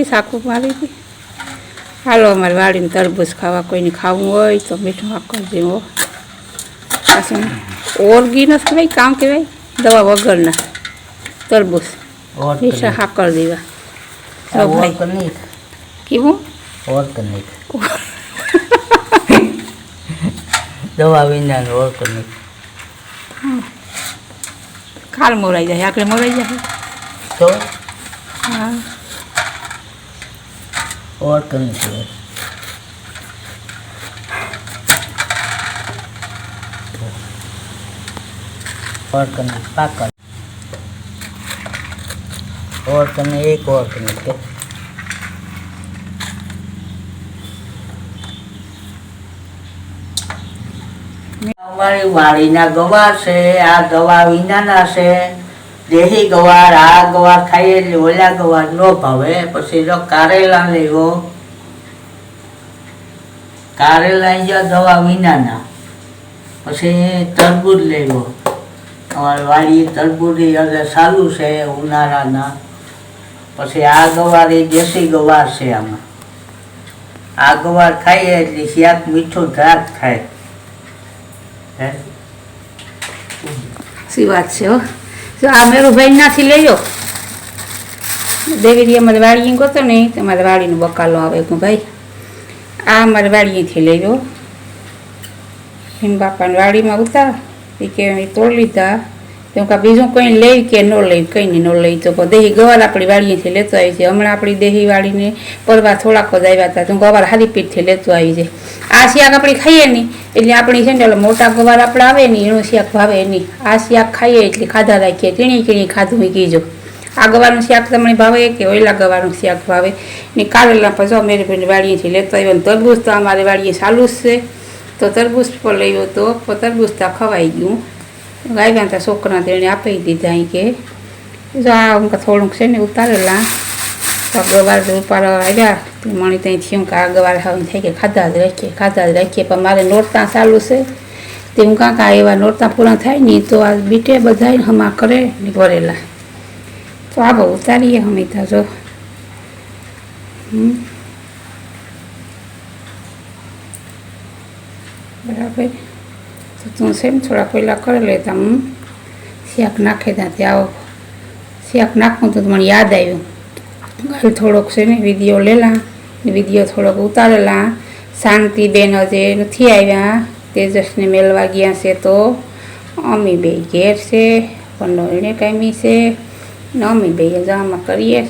એ શાકું મારી હતી. હાલો અમારે વાડીને તરબૂચ ખાવા કોઈને ખાવું હોય તો મીઠું આખો જેવો પાછું ઓર્ગિનસ કહેવાય કામ કહેવાય દવા વગરના. તરબૂચ. મીઠા હાકર દેવા. કેવું દવા વિના ઓર્ગનિક કાલ મોરાઈ જાય આકડે મોરાઈ જાય. તો? હા ઓર્ગનિક ઓર્ગનિક પાકલ ઓર્ગનિક ઓર્ગનિક અમારી વાળીના ગવા છે, આ ગવા વિનાના છે. દેહી ગવાર, આ ગવાર ખાઈએ એટલે ઓલા ગવાર નો ભાવે. પછી જો કારેલા લેવો કારેલા જો દવા વિનાના. પછી તરબૂજ લેવો અમારી વાડી તરબૂજ એટલે સારું છે ઉનાળાના. પછી આ ગવાર એ દેશી ગવાર છે આમાં. આ ગવાર ખાઈએ એટલે શાક મીઠું ધાક થાય હે? સી વાત છે હો. આ મેરુભાઈ નાથી લેજો રીતે અમારે વાડીએ ગોતો ને તમારે વાડીનો બકાલો આવે કહું ભાઈ. આ અમારે વાડીએથી લેજો હિમ બાપાને વાડીમાં ઉતાર. એ કે તોડી લીધા તેમ કે બીજું કંઈ લઈ કે ન લઈ, કંઈ ન લઈ તો દહીં ગવાર આપણી વાડીએથી લેતો આવી છે હમણાં આપણી દેહી વાળીને પરવા થોડાક જ આવ્યા હતા, તો ગવાર હારી પીઠથી લેતો આવી છે આ શાક આપણે ખાઈએ નહીં, એટલે આપણી છે ને મોટા ગવાર આપણે આવે ને એનું શાક ભાવે નહીં. આ શાક ખાઈએ એટલે ખાધા રાખીએ, ટીણી ટીણી ખાધું કીજો આ ગવારનું શાક તમને ભાવે કે ઓયલા ગવારનું શાક ભાવે? ને કારેલા પછી મેરી ભાઈ વાડીએથી લેતો આવ્યો તરબૂચ તો અમારે વાડીએ ચાલુ જ છે. તો તરબૂચ પર લઈ તો તરબૂજ તો ખવાઈ ગયું. આવ્યા હતા છોકરા તેણે આપી દીધા અહીં કે, જો આ હું થોડુંક છે ને ઉતારેલા. તો ગવાર ઉપર આવ્યા. મણી ત્યાં થયું કે આ ગવાર હવે થઈ કે ખાધા જ રાખીએ, ખાધા જ રાખીએ. પણ મારે નોરતા ચાલુ છે. તે હું કાંક એવા નોરતા પૂરા થાય ને તો આ બીટે બધા હમા કરે ને ભરેલા. તો આ બહુ ઉતારીએ હમીતા જો. બરાબર. તો તું છે ને થોડા પહેલાં કરી લેતા. હું શાક નાખી ત્યાંથી ત્યાં આવો. શાક નાખું તો મને યાદ આવ્યું. કાલ થોડોક છે ને વીડિયો લેલા. વીડિયો થોડોક ઉતારેલા. શાંતિબેન હજે નથી આવ્યા. તેજસને મેળવા ગયા છે તો અમી બે ઘેર છે. પણ એને કામી છે. ને અમી બે જામાં કરીએ.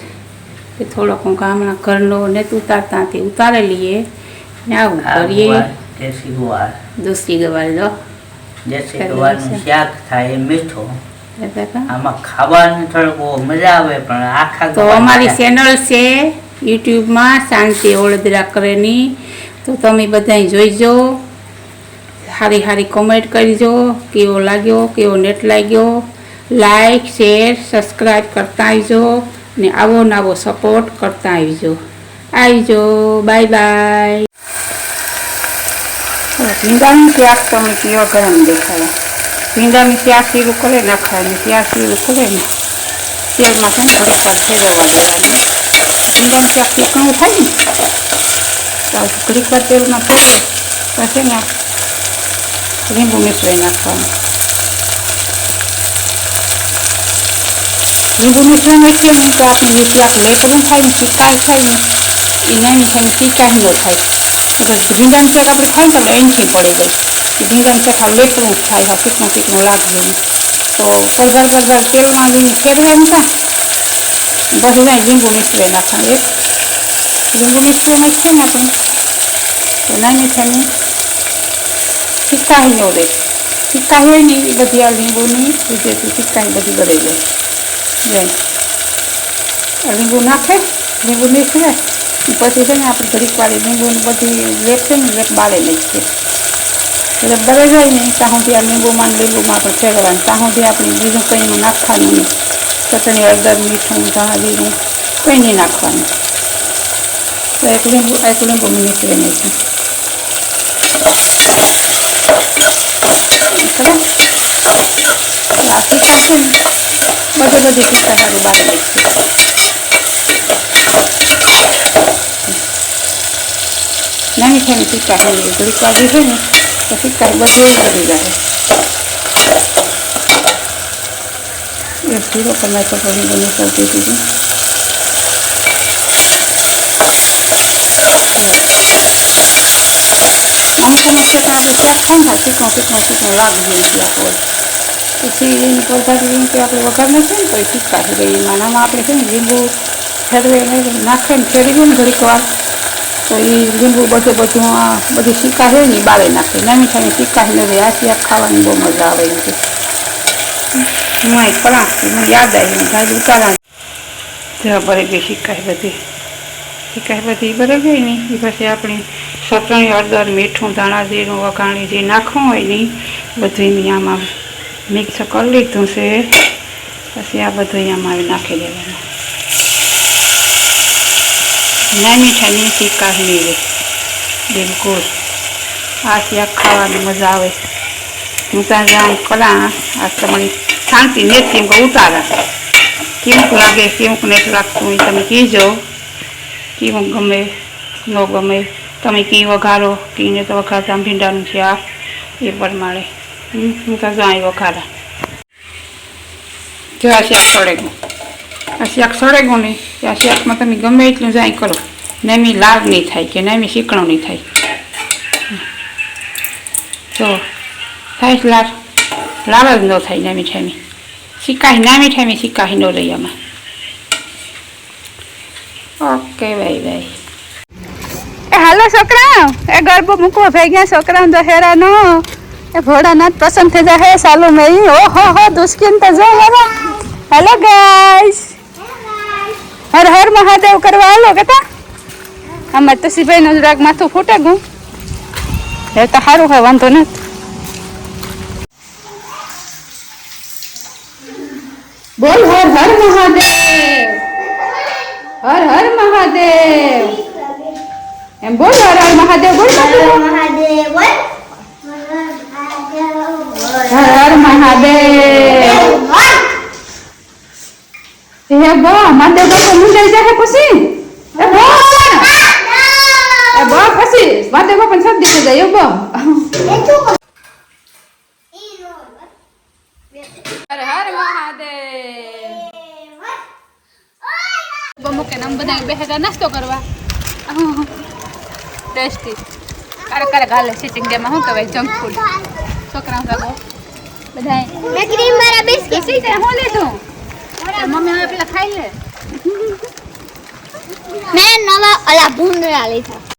કે થોડોક હું ગામના ઘરનો ને ઉતારતાથી ઉતારી લઈએ. ને આવું કરીએ. દોસ્તી ગવાલ દો દેશી ગવાનું શાક થાય મીઠું. આમાં ખાવાનું થોડું બહુ મજા આવે પણ આખા તો અમારી ચેનલ છે યુટ્યુબમાં શાંતિ ઓળદરા કરેની. તો તમે બધા જોઈજો. સારી સારી કોમેન્ટ કરજો. કેવો લાગ્યો કેવો નેટ લાગ્યો. લાઈક શેર સબસ્ક્રાઈબ કરતા આવજો. ને આવો નવો સપોર્ટ કરતા આવજો. આવજો. બાય બાય ભીંડાનું શાક તમે કેવા ગરમ દેખાય? ભીંડાનું શાક સીરું કરે નાખવાનું શાક સીરું કરે ને? તેલમાં છે ને થોડીક વાર ફેરવવા દેવાનું ભીંડાનું શાક શેકણું થાય ને? તો થોડીક વાર તેલમાં ફેરવે પછી ને લીંબુ મિશ્રી નાખવાનું. લીંબુ મિશ્રી નાખીએ ને તો આપણે શાક લેટનું થાય ને શિકાર થાય ને એ નાની થાય શિકાર ન થાય. અગર ભીંડાનું શાક આપણે ખાઈ ને તો એનથી પડી જાય ભીંડાનું શાક આ લેટનું જ થાય આ ચીકણું ચીકણું લાગે તો પલભર પલભર તેલમાં લઈને ફેરવાય ને પછી જાય લીંબુ મીઠું નાખવાનું એક લીંબુ મીઠું નાખીએ ને આપણે તો નાની થાય ચિક્કાહી નો રહે ચિક્કાહી હોય ને એ બધી આ લીંબુની લીધેથી ચિક્કાહી બધી બળી જાય લીંબુ નાખે લીંબુ નીકળે પછી છે ને આપણે ઘડીક વાળી લીંબુની બધી લેપ છે ને વેક બાળે નાખીએ એટલે બળે જાય ને ત્યાં સુધી આ લીંબુમાં લીંબુમાં આપણે ફેરવાનું ત્યાં સુધી આપણે બીજું કંઈ નાખવાનું. નહીં ચટણી, હળદર, મીઠું ધાણીનું કંઈ નહીં નાખવાનું. તો એક લીંબુ એક લીંબુ નીકળી નાખ્યું આ તીખા છે ને, બધે બધી ટીકા સારું બાળી નાખીએ નાની નાની ટીકા હોય ઘડીક વાગે છે ને તો ટીકા બધે બધી જાય એક જીરો કલાક તો થોડી બની સૌથી દીધી અમુક અમુક છે તો આપણે શાક ખાંભા ચીકણું ચીકણું ચીકણું લાગી જાય છે હોય પછી એની પદાર્થ જેમ કે આપણે વઘાર નાખીએ ને તો એ ટીકા થઈ ગઈ એમાં આમાં આપણે છે ને લીંબુ ફેરવે નાખે ને ફેરવી દઈએ ને ઘડીક વાર તો એ લીંબુ બધું બધું આ બધી સિક્કા હોય ને બાળે નાખે. નાની નાની સિક્કા નથી આ શાક ખાવાની બહુ મજા આવે એમ કે. આ મને યાદ આવી ગાય ઉતારા જવા ભરે ગઈ સિક્કા બધી. સિક્કા બધી ભરે ગઈ ને. એ પછી આપણે સતણી હળદર, મીઠું, ધાણા જીરું, વઘાણી જે નાખવું હોય ને બધું એની આમાં મિક્સ કરી લીધું છે. પછી આ બધું આમાં નાખી દેવાનું. નાની ઠાની સિક્કા નહીં બિલકુલ. આ શાક ખાવાની મજા આવે. હું ત્યાં જાઉં કલા, આ તમારી શાંતિ નથી એમ ઉતારા. કેવું લાગે કેવું નથી લાગતું એ તમે કહેજો કેવું ગમે, ન ગમે. તમે કી વઘારો, કીને તો વઘારતા ભીંડાનું શાક, એ પ્રમાણે. હું ત્યાં જાઉં વઘારા. જો આ શાક આ શાક સળગો નહીં ને તો આ શાકમાં તમે ગમે એટલું જાય કરો. નેમી લાલ નહીં થાય કે નેમી શીકણો નહીં થાય. જો, થાય લાલ લાલ જ ન થાય નેમી ઠેમી. સિક્કાહી નામી ઠેમી સિક્કાહી ન રહી આમાં. Okay, bye bye. હાલો છોકરા એ ગરબો મૂકવા થઈ ગયા છોકરા તો હેરાનો એ ભોળાનાથ પસંદ થઈ જાય સાલું મેં ઓહો, હો દુષ્કિન તો જો હેલો ગાઈસ હર હર મહાદેવ કરવા હાલો કેતા આમાં તુસીભાઈ નું રાગ માથું ફૂટે ગું. એ તો સારું હોય વાંધો નથી. બોલ હર હર મહાદેવ. હર હર મહાદેવ. એમ બોલ હર હર મહાદેવ બોલ બાપુ. હર હર મહાદેવ. હે બો મહાદેવ બાપુ મુંજાઈ જાય પછી? એ બો! એ બો પછી મહાદેવ બાપુ સદ દીધું જાય એ બો. હર હર મહાદેવ. બમો કે નામ બધા નાસ્તો કરવા. ટેસ્ટી. કારે કારે ગાલે સિટિંગ ડેમાં શું કહેવાય જંક ફૂડ છોકરા ભાગો બધા મેં ક્રીમ વાળા બિસ્કિટ બેસી હું લીધું? તે મમ્મી હવે પેલા ખાઈ લે મેં નવા અલા ભૂંડરા લીધા